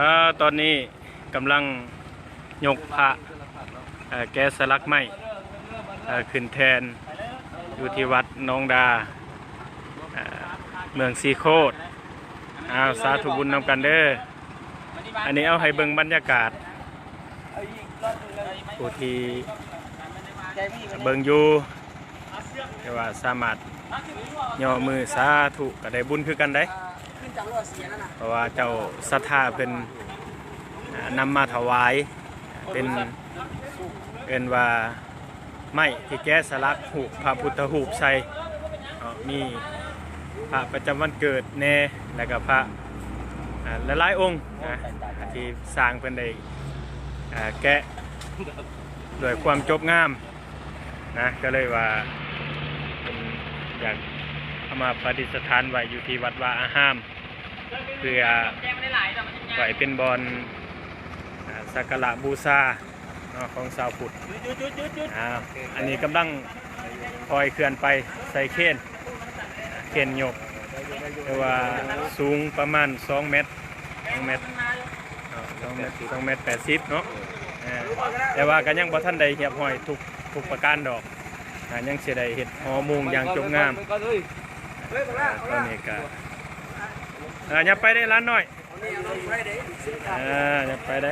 อ่าตอนนี้กำลังยกพระเอ่อแกสลักไม้เอ่อขึ้นแทนอยู่ที่วัดหน้องดาเอ่อเมืองซีโคดอ้าวสาธุบุญนำกันเด้ออันนี้เอาให้เบิ่งบรรยากาศผู้ที่เบิ่งอยู่แต่ว่าสามารถย่อมือสาธุก็ได้บุญคือกันได้ เพราะว่าเจ้าศรัทธาเป็นอ่านำมาถวาย เป็นเอินว่าไม้ที่แก้สลักหูพระพุทธหูปใส่มีพระประจำวันเกิดแน่แล้วก็พระหลายๆองค์ที่สร้างเพิ่นได้แกะด้วยความจบงามนะก็เลยว่าเพิ่นอยากเอามาประดิษฐานไว้อยู่ที่วัดวาอาหาม เพื่อไว้เป็นบอลสักการะบูชาของชาวพุทธอันนี้กำลังคอยเคลื่อนไปใส่เคนเคนยกแต่ว่าสูงประมาณ 2 เมตร2เมตรอ่า2เมตร2เมตร80เนาะแต่ว่าก็ยังบ่ทันได้เหียบห้อยทุกทุกประการดอกยังเสิได้เฮ็ดหอมุงอย่างจบงามอ่าตอนนี้ก็ อ่าอย่าไปได้ร้านหน่อยอ่าอย่าไปได้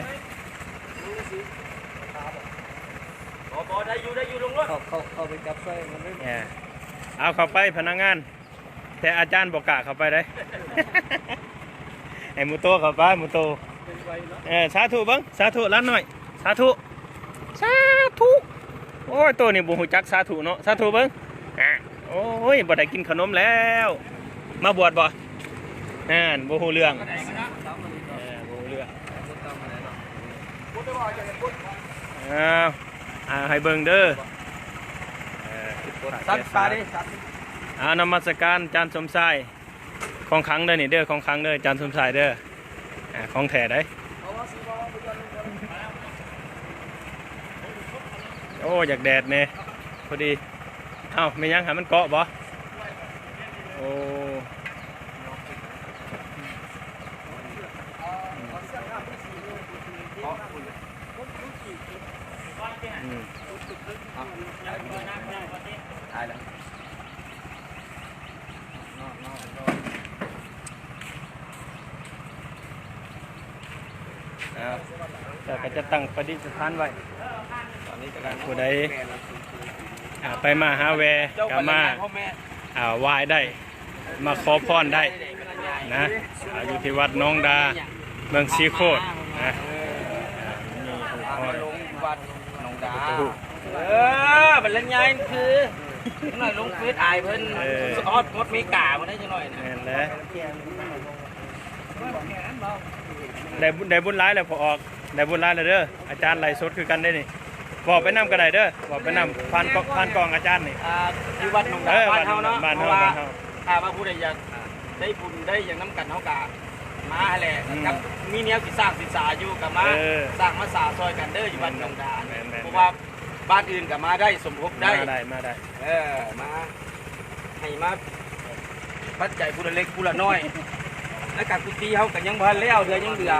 ได้อยู่ได้อยู่ลงรถเขาเขาเขาไปจับไส้มันไม่แหมเอาเข้าไปพนักงาน แต่อาจารย์บอกกล้าเข้าไปได้ไอ้หมูโตเข้าไปหมูโตเป็นไวเนาะเออสาธุเบังสาธุร้านหน่อย สาธุสาธุโอ้ยตัวนี้บุหูจักสาธุเนาะสาธุเบังอะโอ้ยบ่ได้กินขนมแล้ว มาบวชบ่ นั่นบ่ฮู้เรื่องเออบ่ฮู้เรื่องอ้าวอ่าให้เบิ่งเด้อเออสัตว์ปลาดิสัตว์อานมัสการจานสมชายของขังเด้อนี่เด้อของขังเด้อจานสมชายเด้ออ่าของแท้ได้โอ้อยากแดดเน่พอดีเอ้าไม่ยังหามันเกาะบ่โอ้ม ตายแล้วอ่าแต่ก็จะตั้งประดิษฐานไว้ตอนนี้กำลังผู้ใดอ่าไปมาหาแวก็มาพ่อแม่อ่าไหว้ได้ มาขอพรได้นะอยู่ที่วัดน้องดาเมืองซีโคดนะอ่ามีผู้พาคอมายลงวัดหนองดา เออบัลลังก์ใหญ่คือหน่อยลงเฟซอายเพิ่นสกอตงดมีกาบ่ได้จังหน่อยนะแม่นแหล้วได้บุญได้บุญร้ายแล้วพอออกได้บุญร้ายแล้วเด้ออาจารย์ไล่สดคือกันได้นี่บอกไปนำก็ได้เด้อบอกไปนำผ่านกล้องผ่านกล้องอาจารย์นี่อ่าอยู่วัดหนองเอดาอบ้านเฮาเนาะบ้านเพเฮาราะว่าบ้านเฮาถ้าว่าผู้ใดอยากได้บุญได้อย่างน้ำกันเฮากะมาแหละอืมครับมีแนวสิสร้างศึกษาอยู่กับมาเออสร้างมาสาซอยกันเด้ออยู่บ้านหนองดาแม่นๆเพราะว่า บ้านอื่นก็มาได้สมทบได้ มาได้มาได้เออมาให้มาปัจจัยผู้ละเล็กผู้ละน้อย แล้วการกุฏิเฮาก็ยังบ่ทันแล้วเดือยังเหลือ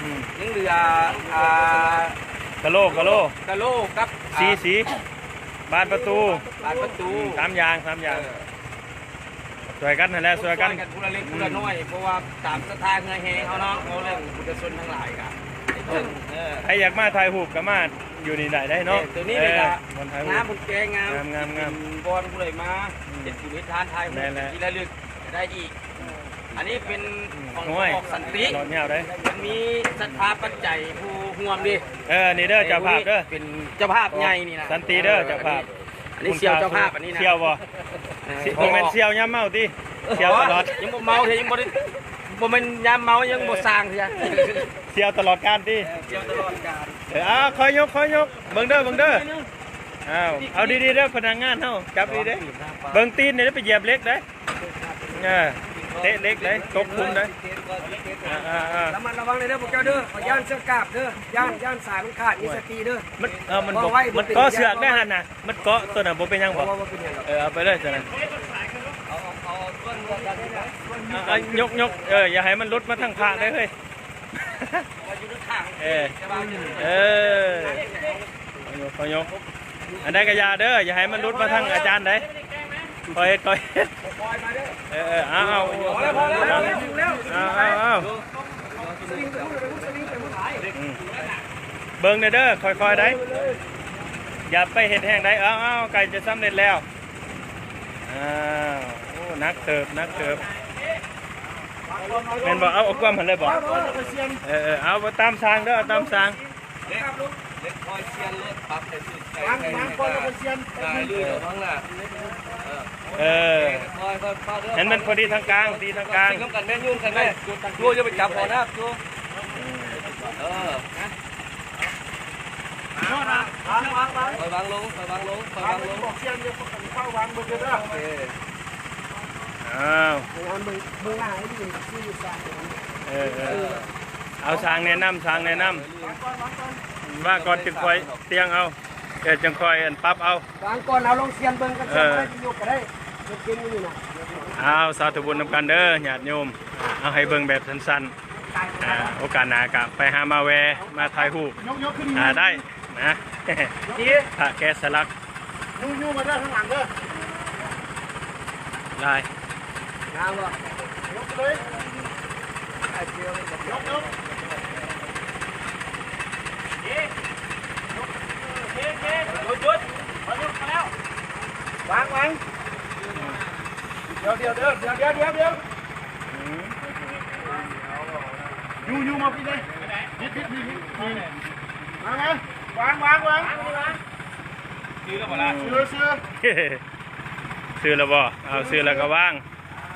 อืมยังเหลืออ่ากะโลกะโลกะโหลกกับสีสีบานประตูบานประตูสามอยางสามอยางเออสวยกันนั่นแหละสวยกันช่ผู้ละเล็กผู้ละน้อยเพราะว่าตามศรัทธาเงยแฮงเขาเนาะเขาเรื่องบุญชนทั้งหลายกันเพิ่นเออใครอยากมาถ่ายรูปก็มาอยู่นี่ได้ได้เนาะตัวนี้เลยอก็อบนถ่ายรูงามป บุญแกงงามงามงามงามบอลผู้ใดมาอืมเจ็ดชีวิตทานไทยแม่นแล้ว ทีละลึกได้อีก อันนี้เป็นของห้วยออกสันติรอดเงาได้มันมีศรัทธาปัจจัยผู้ห่วมดิเออนี่เด้อเจ้าภาพเด้อ เป็นเจ้าภาพใหญ่นี่นะสันติเด้อเจ้าภาพ อันนี้เสี่ยวเจ้าภาพอันนี้นะเสี่ยวบ่เออเสี่ยวบ่แม่นเสี่ยวย่ำเมาติเสี่ยวตลอด ยังบ่เมาเถอะยังบ่ได้ บ่แม่นยามเมายังบ่สร้างเถอะเสี่ยวตลอดการติเสี่ยวตลอดกาลเออเอาคอยยกคอยยกเบิ่งเด้อเบิ่งเด้ออ้าวเอาดีๆเด้อพนักงานเฮาจับดีเด้อเบิ่งตีนนี่เด้อไปเหยียบเหล็กเด้อเออเตะเหล็กเด้อตกคุมเด้ออ่าอ่าระมัดระวังเลยเด้อพวกเจ้าเด้อขอย่านเสื้อกาบเด้อย่านย่านสายมันขาดมีสติเด้อมันเออมันเอาบ่ไว้มันบ่เป็นเก็เสือกได้หั่นน่ะมันเกาะตัวน่ะบ่เป็นหยังเพบ่ราะว่าว่าเป็นอย่างไรเออเอาไปเลยจ้ะนะเอาเอาเอาต้นไว้เอายกยกเอออย่าให้มันลุดมาทางพระเลยเฮ้ยอยู่ในข้างเออเออเอายกอายกอันก็อยาเด้ออย่าให้มันลุดมาทางอาจารย์ได้คอยคอยเออเอออาเอาวเอาเอาเอาเบิ่งเด้อเด้อค่อยๆได้อย่าไปเห็ดแห้งได้เอาเอาไก่จะสำเร็จแล้วอ้าว นักเติบนักเติบเป็นบ่เอาเอาความหันเลยบ่เออเออเอาตามทางเด้อเอาตามทางเล็กเล็กคอยเชียนรถปรับให้สุดใจวางวางก่อนแล้วก็เสียนได้เลยทั้งน่ะเออคอยคอยพาเด้อเห็นมันพอดีทางกลางดีทางกลางสิ่งกันแม่ยุ่งกันแม่ตัวจะไปจับพอนะตัวเออคอยวางลงคอยวางลงคอยวางลงบอกเสียนเดี๋ยวเข้าวางบนเด้อโอเคอ้าววางมือมือหน้าให้ดีที่อยู่ซ้ายเออเออเอาสางแนะนำสางแนะนำว่าก่อนจึงคอยเตียงเอาเดี๋ยวจึงคอยอันปรั๊บเอาวางก่อนเอาลงเสียนเบิ่งกันเสียนได้ยกก็ได้ยกเก่งอยู่นะเอาสาธุบุญนำกันเด้อญาติโยมอ่าเอาให้เบิ่งแบบสั้นๆอ่าโอกาสหน้ากะไปหามาแวมาถ่ายรูปยกยกขึ้นอ่าได้นะดีพระแกะสลักยูยูมาด้านข้างหลังเด้อได้ งามบ่ยกเลยยกยกวางวางเดี๋ยวเดี๋ยวเดี๋ยวเดี๋ยวเดี๋ยวเดี๋ย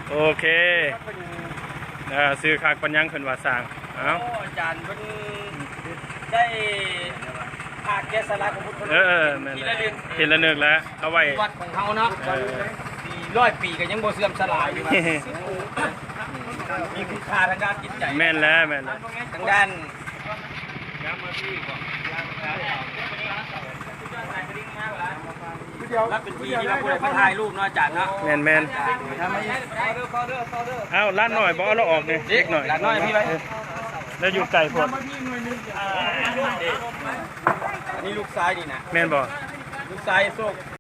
วเดี๋ยวอืมยูยูมาพี่เลยพิดพิดพิดพิดมาไงวางวางวางซื้อแล้วหมดละเสือเสือซื้อแล้วบ่เอาซื้อแล้วก็ว่างโอเคเอ่าซื้อคักปัญญังขึ้นว่าสร้างเอาอาจารย์มันได้ภาคแกสลักของพุทธเออเออแม่นแล้วทีละนึกแล้วเอาไว้วัดของเฮาเนาะเออสี่ร้อยปีก็ยังบ่เสื่อมสลายอยู่มีคุณค่าทางด้านจิตใจ แม่นแล้วแม่นแล้วทางด้าน รับเป็นที่ที่เราควรมาถ่ายรูปเนาะอาจารย์เนาะแม่นแม่นทำไมเด้อเด้อเด้อเด้อเอาล้านหน่อยบ่เอาเราออกนี่เด็เล็กกหน่อยหลานน้อยพี่ไว้แล้วอยู่ไกลพอดอันนี้ลูกซ้ายนี่นะแม่นบ่ลูกซ้ายโชค